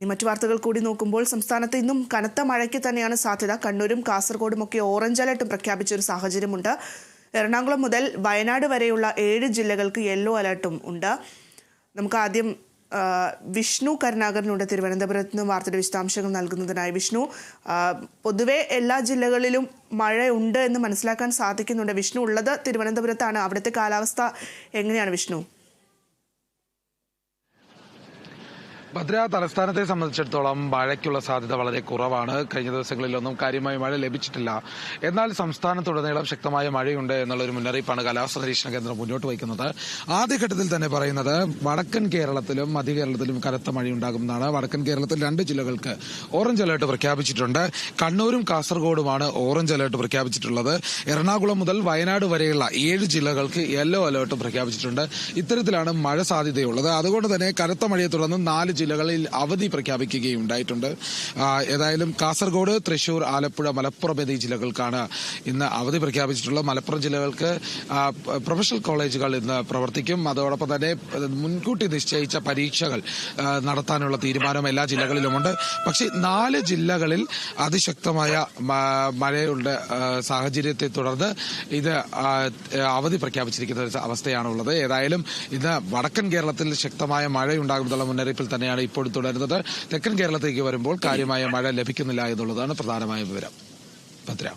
ഇനി മറ്റു വാർത്തകൾ കൂടി നോക്കുമ്പോൾ സംസ്ഥാനത്ത് ഇന്നും കനത്ത മഴയ്ക്ക് തന്നെയാണ് സാധ്യത. കണ്ണൂരും കാസർഗോഡും ഒക്കെ ഓറഞ്ച് അലർട്ടും പ്രഖ്യാപിച്ച ഒരു സാഹചര്യമുണ്ട്. എറണാകുളം മുതൽ വയനാട് വരെയുള്ള ഏഴ് ജില്ലകൾക്ക് യെല്ലോ അലർട്ടും ഉണ്ട്. നമുക്ക് ആദ്യം വിഷ്ണു കരുണാകരനുണ്ട് തിരുവനന്തപുരത്ത് നിന്ന് വാർത്തയുടെ വിശദാംശങ്ങൾ നൽകുന്നതിനായി. വിഷ്ണു പൊതുവെ എല്ലാ ജില്ലകളിലും മഴയുണ്ട് എന്ന് മനസ്സിലാക്കാൻ സാധിക്കുന്നുണ്ട്. വിഷ്ണു ഉള്ളത് തിരുവനന്തപുരത്താണ്. അവിടുത്തെ കാലാവസ്ഥ എങ്ങനെയാണ് വിഷ്ണു? ഭദ്ര തലസ്ഥാനത്തെ സംബന്ധിച്ചിടത്തോളം മഴയ്ക്കുള്ള സാധ്യത വളരെ കുറവാണ്. കഴിഞ്ഞ ദിവസങ്ങളിലൊന്നും കാര്യമായി മഴ ലഭിച്ചിട്ടില്ല. എന്നാൽ സംസ്ഥാനത്തുടനീളം ശക്തമായ മഴയുണ്ട് എന്നുള്ളൊരു മുന്നറിയിപ്പാണ് കാലാവസ്ഥാ നിരീക്ഷണ കേന്ദ്രം മുന്നോട്ട് വയ്ക്കുന്നത്. ആദ്യഘട്ടത്തിൽ തന്നെ പറയുന്നത് വടക്കൻ കേരളത്തിലും മധ്യ കേരളത്തിലും കനത്ത മഴയുണ്ടാകുമെന്നാണ് വടക്കൻ കേരളത്തിൽ രണ്ട് ജില്ലകൾക്ക് ഓറഞ്ച് അലേർട്ട് പ്രഖ്യാപിച്ചിട്ടുണ്ട്. കണ്ണൂരും കാസർഗോഡുമാണ് ഓറഞ്ച് അലേർട്ട് പ്രഖ്യാപിച്ചിട്ടുള്ളത്. എറണാകുളം മുതൽ വയനാട് വരെയുള്ള ഏഴ് ജില്ലകൾക്ക് യെല്ലോ അലേർട്ട് പ്രഖ്യാപിച്ചിട്ടുണ്ട്. ഇത്തരത്തിലാണ് മഴ സാധ്യതയുള്ളത്. അതുകൊണ്ട് തന്നെ കനത്ത മഴയെ തുടർന്ന് നാല് ജില്ലകളിൽ അവധി പ്രഖ്യാപിക്കുകയുണ്ടായിട്ടുണ്ട്. ഉണ്ടായിട്ടുണ്ട് ഏതായാലും കാസർഗോഡ് തൃശൂർ ആലപ്പുഴ മലപ്പുറം എന്നീ ജില്ലകൾക്കാണ് ഇന്ന് അവധി പ്രഖ്യാപിച്ചിട്ടുള്ളത്. മലപ്പുറം ജില്ലകൾക്ക് പ്രൊഫഷണൽ കോളേജുകൾ ഇന്ന് പ്രവർത്തിക്കും. അതോടൊപ്പം തന്നെ മുൻകൂട്ടി നിശ്ചയിച്ച പരീക്ഷകൾ നടത്താനുള്ള തീരുമാനം എല്ലാ ജില്ലകളിലുമുണ്ട്. പക്ഷേ നാല് ജില്ലകളിൽ അതിശക്തമായ മഴയുടെ സാഹചര്യത്തെ തുടർന്ന് ഇത് അവധി പ്രഖ്യാപിച്ചിരിക്കുന്ന ഒരു അവസ്ഥയാണുള്ളത്. ഏതായാലും ഇന്ന് വടക്കൻ കേരളത്തിൽ ശക്തമായ മഴയുണ്ടാകുമെന്നുള്ള മുന്നറിയിപ്പിൽ തന്നെയാണ് ഇപ്പോൾ തുടരുന്നത്. തെക്കൻ കേരളത്തിലേക്ക് വരുമ്പോൾ കാര്യമായ മഴ ലഭിക്കുന്നില്ല എന്നുള്ളതാണ് പ്രധാനമായ വിവരം. ഭദ്ര.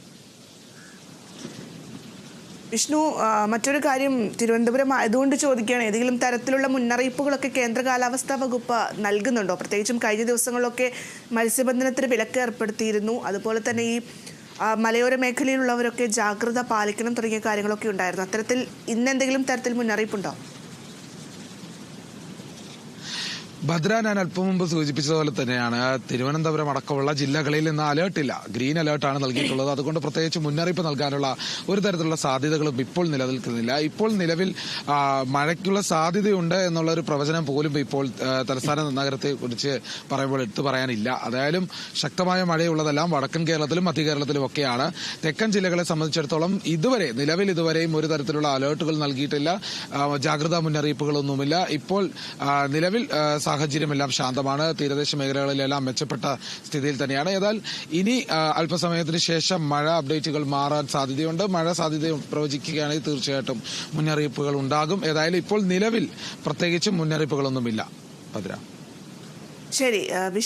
വിഷ്ണു മറ്റൊരു കാര്യം തിരുവനന്തപുരം ആയതുകൊണ്ട് ചോദിക്കുകയാണ്. ഏതെങ്കിലും തരത്തിലുള്ള മുന്നറിയിപ്പുകളൊക്കെ കേന്ദ്ര കാലാവസ്ഥാ വകുപ്പ് നൽകുന്നുണ്ടോ? പ്രത്യേകിച്ചും കഴിഞ്ഞ ദിവസങ്ങളിലൊക്കെ മത്സ്യബന്ധനത്തിന് വിലക്ക് ഏർപ്പെടുത്തിയിരുന്നു. അതുപോലെ തന്നെ ഈ മലയോര മേഖലയിലുള്ളവരൊക്കെ ജാഗ്രത പാലിക്കണം തുടങ്ങിയ കാര്യങ്ങളൊക്കെ ഉണ്ടായിരുന്നു. അത്തരത്തിൽ ഇന്നെന്തെങ്കിലും തരത്തിൽ മുന്നറിയിപ്പുണ്ടോ? ഭദ്ര ഞാൻ അല്പം മുമ്പ് സൂചിപ്പിച്ചതുപോലെ തന്നെയാണ്. തിരുവനന്തപുരം അടക്കമുള്ള ജില്ലകളിൽ ഇന്ന് അലേർട്ടില്ല ഗ്രീൻ അലേർട്ടാണ് നൽകിയിട്ടുള്ളത്. അതുകൊണ്ട് പ്രത്യേകിച്ച് മുന്നറിയിപ്പ് നൽകാനുള്ള ഒരു തരത്തിലുള്ള സാധ്യതകളും ഇപ്പോൾ നിലനിൽക്കുന്നില്ല. ഇപ്പോൾ നിലവിൽ മഴയ്ക്കുള്ള സാധ്യതയുണ്ട് എന്നുള്ള ഒരു പ്രവചനം പോലും ഇപ്പോൾ തലസ്ഥാന നഗരത്തെ കുറിച്ച് പറയുമ്പോൾ എടുത്തു പറയാനില്ല. അതായാലും ശക്തമായ മഴയുള്ളതെല്ലാം വടക്കൻ കേരളത്തിലും മധ്യ കേരളത്തിലും ഒക്കെയാണ്. തെക്കൻ ജില്ലകളെ സംബന്ധിച്ചിടത്തോളം ഇതുവരെ നിലവിൽ ഇതുവരെയും ഒരു തരത്തിലുള്ള അലേർട്ടുകൾ നൽകിയിട്ടില്ല. ജാഗ്രതാ മുന്നറിയിപ്പുകളൊന്നുമില്ല. ഇപ്പോൾ നിലവിൽ സാഹചര്യമെല്ലാം ശാന്തമാണ്. തീരദേശ മേഖലകളിലെല്ലാം മെച്ചപ്പെട്ട സ്ഥിതിയിൽ തന്നെയാണ്. ഏതായാൽ ഇനി അല്പസമയത്തിന് ശേഷം മഴ അപ്ഡേറ്റുകൾ മാറാൻ സാധ്യതയുണ്ട്. മഴ സാധ്യത പ്രവചിക്കുകയാണെങ്കിൽ തീർച്ചയായിട്ടും മുന്നറിയിപ്പുകൾ ഉണ്ടാകും. ഏതായാലും ഇപ്പോൾ നിലവിൽ പ്രത്യേകിച്ചും മുന്നറിയിപ്പുകളൊന്നുമില്ല. ഭദ്ര. ശരി